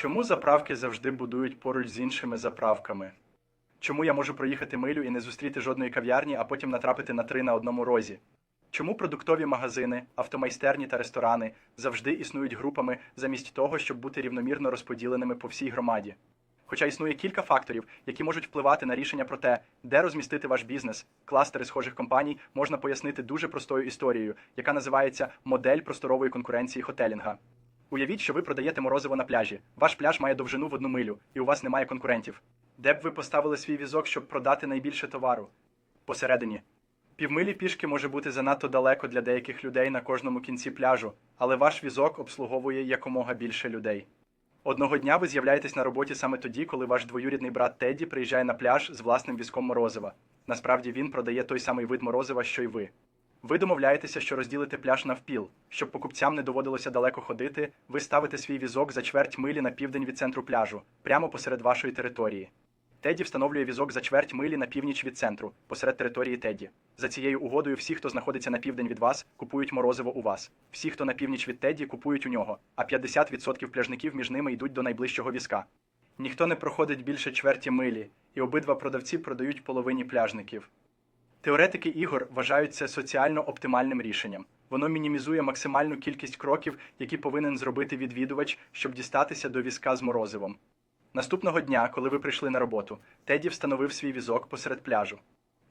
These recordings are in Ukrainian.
Чому заправки завжди будують поруч з іншими заправками? Чому я можу проїхати милю і не зустріти жодної кав'ярні, а потім натрапити на три на одному розі? Чому продуктові магазини, автомайстерні та ресторани завжди існують групами замість того, щоб бути рівномірно розподіленими по всій громаді? Хоча існує кілька факторів, які можуть впливати на рішення про те, де розмістити ваш бізнес, кластери схожих компаній можна пояснити дуже простою історією, яка називається модель просторової конкуренції хотелінга. Уявіть, що ви продаєте морозиво на пляжі. Ваш пляж має довжину в одну милю, і у вас немає конкурентів. Де б ви поставили свій візок, щоб продати найбільше товару? Посередині. Півмилі пішки може бути занадто далеко для деяких людей на кожному кінці пляжу, але ваш візок обслуговує якомога більше людей. Одного дня ви з'являєтесь на роботі саме тоді, коли ваш двоюрідний брат Тедді приїжджає на пляж з власним візком морозива. Насправді він продає той самий вид морозива, що й ви. Ви домовляєтеся, що розділите пляж навпіл. Щоб покупцям не доводилося далеко ходити, ви ставите свій візок за чверть милі на південь від центру пляжу, прямо посеред вашої території. Теді встановлює візок за чверть милі на північ від центру, посеред території Теді. За цією угодою, всі, хто знаходиться на південь від вас, купують морозиво у вас. Всі, хто на північ від Теді, купують у нього, а 50% пляжників між ними йдуть до найближчого візка. Ніхто не проходить більше чверті милі, і обидва продавці продають половині пляжників. Теоретики ігор вважають це соціально оптимальним рішенням. Воно мінімізує максимальну кількість кроків, які повинен зробити відвідувач, щоб дістатися до візка з морозивом. Наступного дня, коли ви прийшли на роботу, Теді встановив свій візок посеред пляжу.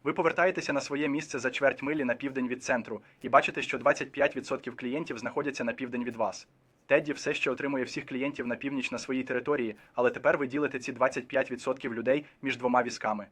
Ви повертаєтеся на своє місце за чверть милі на південь від центру і бачите, що 25% клієнтів знаходяться на південь від вас. Тедді все ще отримує всіх клієнтів на північ на своїй території, але тепер ви ділите ці 25% людей між двома візками.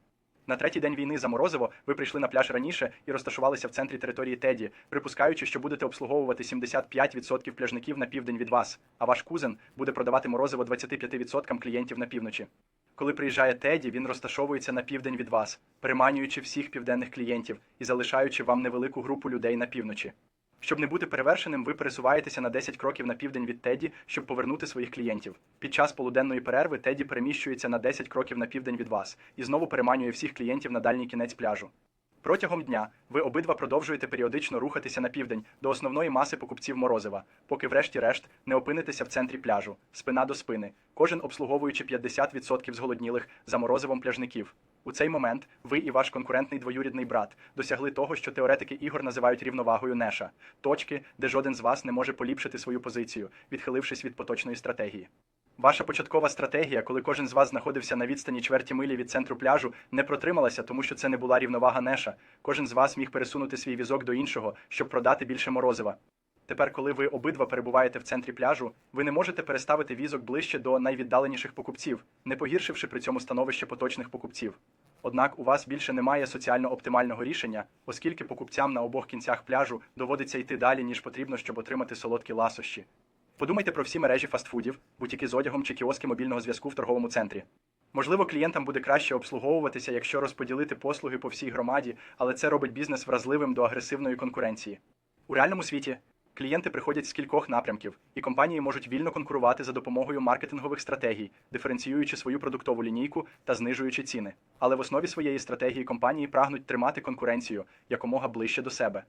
На третій день війни за Морозиво ви прийшли на пляж раніше і розташувалися в центрі території Теді, припускаючи, що будете обслуговувати 75% пляжників на південь від вас, а ваш кузен буде продавати морозиво 25% клієнтів на півночі. Коли приїжджає Теді, він розташовується на південь від вас, приманюючи всіх південних клієнтів і залишаючи вам невелику групу людей на півночі. Щоб не бути перевершеним, ви пересуваєтеся на 10 кроків на південь від Теді, щоб повернути своїх клієнтів. Під час полуденної перерви Теді переміщується на 10 кроків на південь від вас і знову переманює всіх клієнтів на дальній кінець пляжу. Протягом дня ви обидва продовжуєте періодично рухатися на південь до основної маси покупців морозива, поки врешті-решт не опинитеся в центрі пляжу, спина до спини, кожен обслуговуючи 50% зголоднілих за морозивом пляжників. У цей момент ви і ваш конкурентний двоюрідний брат досягли того, що теоретики ігор називають рівновагою Неша, точки, де жоден з вас не може поліпшити свою позицію, відхилившись від поточної стратегії. Ваша початкова стратегія, коли кожен з вас знаходився на відстані чверті милі від центру пляжу, не протрималася, тому що це не була рівновага Неша. Кожен з вас міг пересунути свій візок до іншого, щоб продати більше морозива. Тепер, коли ви обидва перебуваєте в центрі пляжу, ви не можете переставити візок ближче до найвіддаленіших покупців, не погіршивши при цьому становище поточних покупців. Однак у вас більше немає соціально оптимального рішення, оскільки покупцям на обох кінцях пляжу доводиться йти далі, ніж потрібно, щоб отримати солодкі ласощі. Подумайте про всі мережі фастфудів, бутіки з одягом чи кіоски мобільного зв'язку в торговому центрі. Можливо, клієнтам буде краще обслуговуватися, якщо розподілити послуги по всій громаді, але це робить бізнес вразливим до агресивної конкуренції. У реальному світі клієнти приходять з кількох напрямків, і компанії можуть вільно конкурувати за допомогою маркетингових стратегій, диференціюючи свою продуктову лінійку та знижуючи ціни. Але в основі своєї стратегії компанії прагнуть тримати конкуренцію якомога ближче до себе.